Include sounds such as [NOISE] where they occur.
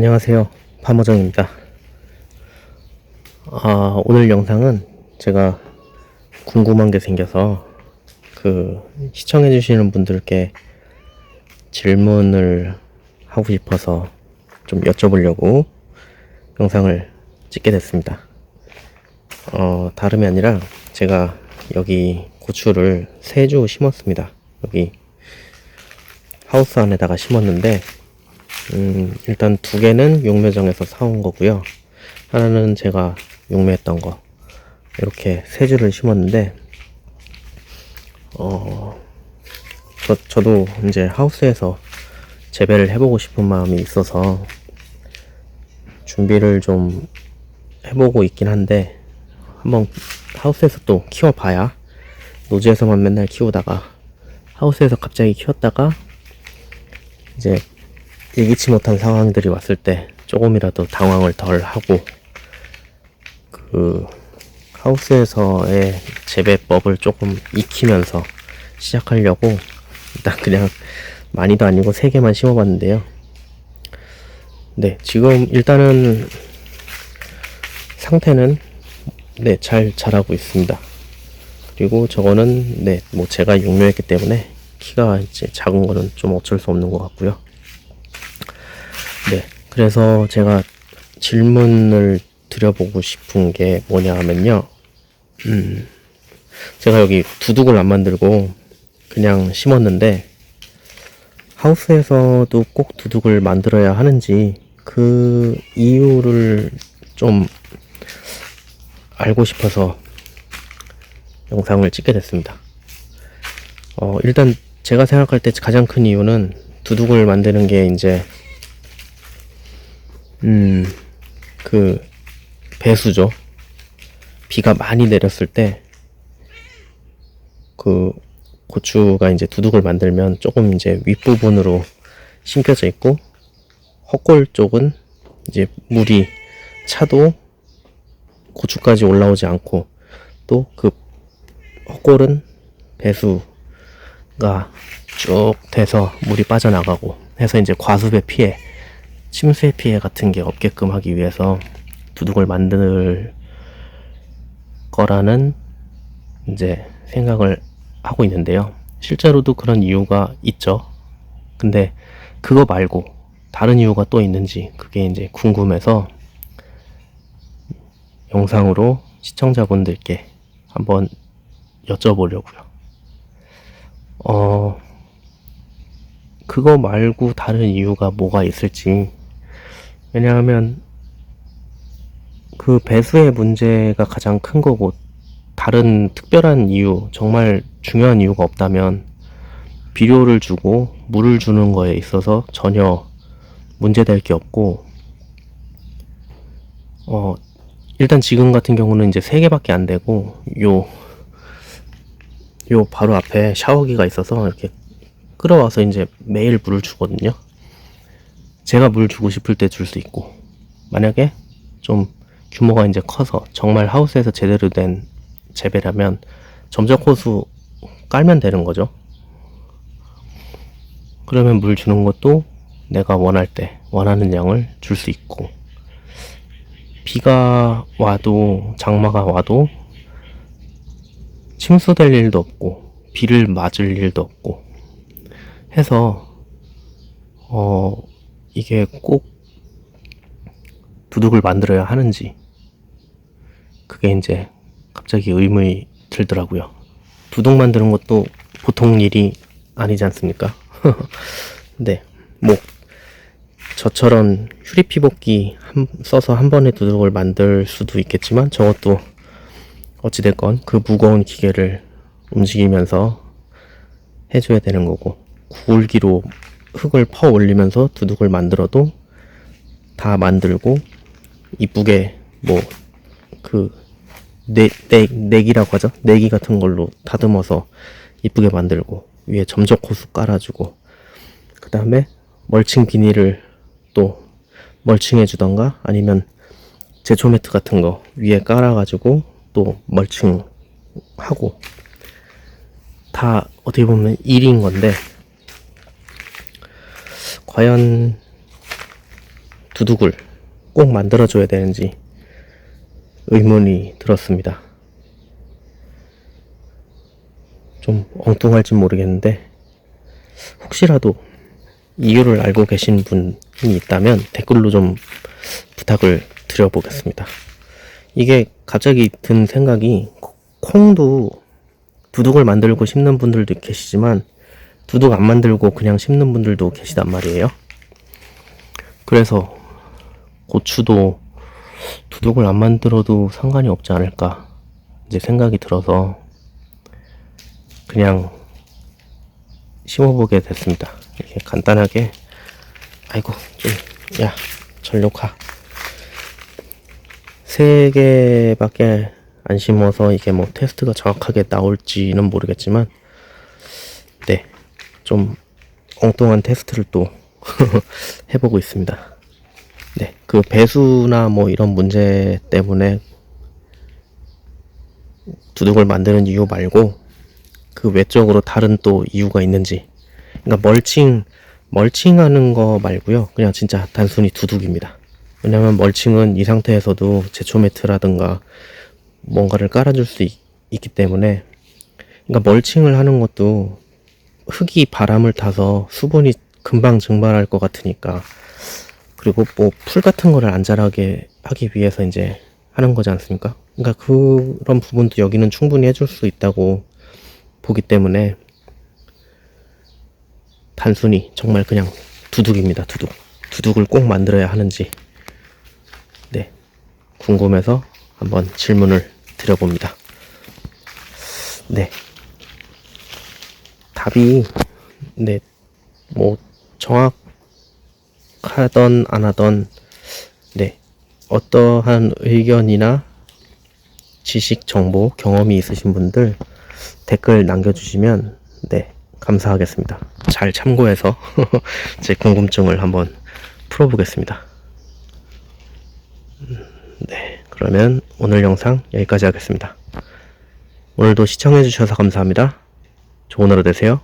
안녕하세요. 파머정입니다. 아, 오늘 영상은 제가 궁금한 게 생겨서 그 시청해 주시는 분들께 질문을 하고 싶어서 좀 여쭤보려고 영상을 찍게 됐습니다. 어, 다름이 아니라 제가 여기 고추를 세 주 심었습니다. 여기 하우스 안에다가 심었는데 음, 일단 두 개는 용매장에서 사온 거고요. 하나는 제가 용매했던 거. 이렇게 세 줄을 심었는데, 어, 저, 저도 이제 하우스에서 재배를 해보고 싶은 마음이 있어서 준비를 좀 해보고 있긴 한데, 한번 하우스에서 또 키워봐야 노지에서만 맨날 키우다가 하우스에서 갑자기 키웠다가 이제 예기치 못한 상황들이 왔을 때 조금이라도 당황을 덜 하고 그 하우스에서의 재배법을 조금 익히면서 시작하려고 일단 그냥 많이도 아니고 세 개만 심어봤는데요. 네, 지금 일단은 상태는 네, 잘 자라고 있습니다. 그리고 저거는 네, 뭐 제가 육묘했기 때문에 키가 이제 작은 거는 좀 어쩔 수 없는 것 같고요. 네. 그래서 제가 질문을 드려보고 싶은 게 뭐냐 하면요. 음, 제가 여기 두둑을 안 만들고 그냥 심었는데 하우스에서도 꼭 두둑을 만들어야 하는지 그 이유를 좀 알고 싶어서 영상을 찍게 됐습니다. 어, 일단 제가 생각할 때 가장 큰 이유는 두둑을 만드는 게 이제 음, 그, 배수죠. 비가 많이 내렸을 때, 그, 고추가 이제 두둑을 만들면 조금 이제 윗부분으로 심겨져 있고, 헛골 쪽은 이제 물이 차도 고추까지 올라오지 않고, 또 그 헛골은 배수가 쭉 돼서 물이 빠져나가고, 해서 이제 과습의 피해, 침수의 피해 같은 게 없게끔 하기 위해서 두둑을 만들 거라는 이제 생각을 하고 있는데요. 실제로도 그런 이유가 있죠. 근데 그거 말고 다른 이유가 또 있는지 그게 이제 궁금해서 영상으로 시청자분들께 한번 여쭤보려고요. 어, 그거 말고 다른 이유가 뭐가 있을지 왜냐하면 그 배수의 문제가 가장 큰 거고 다른 특별한 이유, 정말 중요한 이유가 없다면 비료를 주고 물을 주는 거에 있어서 전혀 문제될 게 없고 어 일단 지금 같은 경우는 이제 세 개밖에 안 되고 요요 바로 앞에 샤워기가 있어서 이렇게 끌어와서 이제 매일 물을 주거든요. 제가 물 주고 싶을 때 줄 수 있고 만약에 좀 규모가 이제 커서 정말 하우스에서 제대로 된 재배라면 점적 호수 깔면 되는 거죠. 그러면 물 주는 것도 내가 원할 때 원하는 양을 줄 수 있고 비가 와도 장마가 와도 침수될 일도 없고 비를 맞을 일도 없고 해서 어 이게 꼭 두둑을 만들어야 하는지 그게 이제 갑자기 의문이 들더라고요. 두둑 만드는 것도 보통 일이 아니지 않습니까? [LAUGHS] 네, 뭐 저처럼 휴리피 복기 한, 써서 한 번에 두둑을 만들 수도 있겠지만 저것도 어찌됐건 그 무거운 기계를 움직이면서 해줘야 되는 거고 구울기로 흙을 퍼 올리면서 두둑을 만들어도 다 만들고 이쁘게 뭐그 네, 네, 내기라고 하죠. 내기 같은 걸로 다듬어서 이쁘게 만들고 위에 점적 호수 깔아주고 그 다음에 멀칭 비닐을 또 멀칭해 주던가 아니면 제초 매트 같은 거 위에 깔아가지고 또 멀칭 하고 다 어떻게 보면 일인 건데 과연 두둑을 꼭 만들어줘야 되는지 의문이 들었습니다. 좀 엉뚱할진 모르겠는데 혹시라도 이유를 알고 계신 분이 있다면 댓글로 좀 부탁을 드려보겠습니다. 이게 갑자기 든 생각이 콩도 두둑을 만들고 심는 분들도 계시지만 두둑 안 만들고 그냥 심는 분들도 계시단 말이에요. 그래서 고추도 두둑을 안 만들어도 상관이 없지 않을까 이제 생각이 들어서 그냥 심어보게 됐습니다. 이렇게 간단하게 아이고 좀야 전력화 세 개밖에 안 심어서 이게 뭐 테스트가 정확하게 나올지는 모르겠지만 네 좀 엉뚱한 테스트를 또 [LAUGHS] 해보고 있습니다. 네, 그 배수나 뭐 이런 문제 때문에 두둑을 만드는 이유 말고 그 외적으로 다른 또 이유가 있는지 그러니까 멀칭 멀칭하는 거 말고요 그냥 진짜 단순히 두둑입니다 왜냐면 멀칭은 이 상태에서도 제초 매트라든가 뭔가를 깔아줄 수 있, 있기 때문에 그러니까 멀칭을 하는 것도 흙이 바람을 타서 수분이 금방 증발할 것 같으니까 그리고 뭐 풀 같은 거를 안 자라게 하기 위해서 이제 하는 거지 않습니까? 그러니까 그런 부분도 여기는 충분히 해줄 수 있다고 보기 때문에 단순히 정말 그냥 두둑입니다. 두둑. 두둑을 꼭 만들어야 하는지 네 궁금해서 한번 질문을 드려봅니다. 네 답이 네 뭐 정확하던 안 하던 네 어떠한 의견이나 지식 정보 경험이 있으신 분들 댓글 남겨주시면 네 감사하겠습니다. 잘 참고해서 [LAUGHS] 제 궁금증을 한번 풀어보겠습니다. 음, 네 그러면 오늘 영상 여기까지 하겠습니다. 오늘도 시청해주셔서 감사합니다. 좋은 하루 되세요.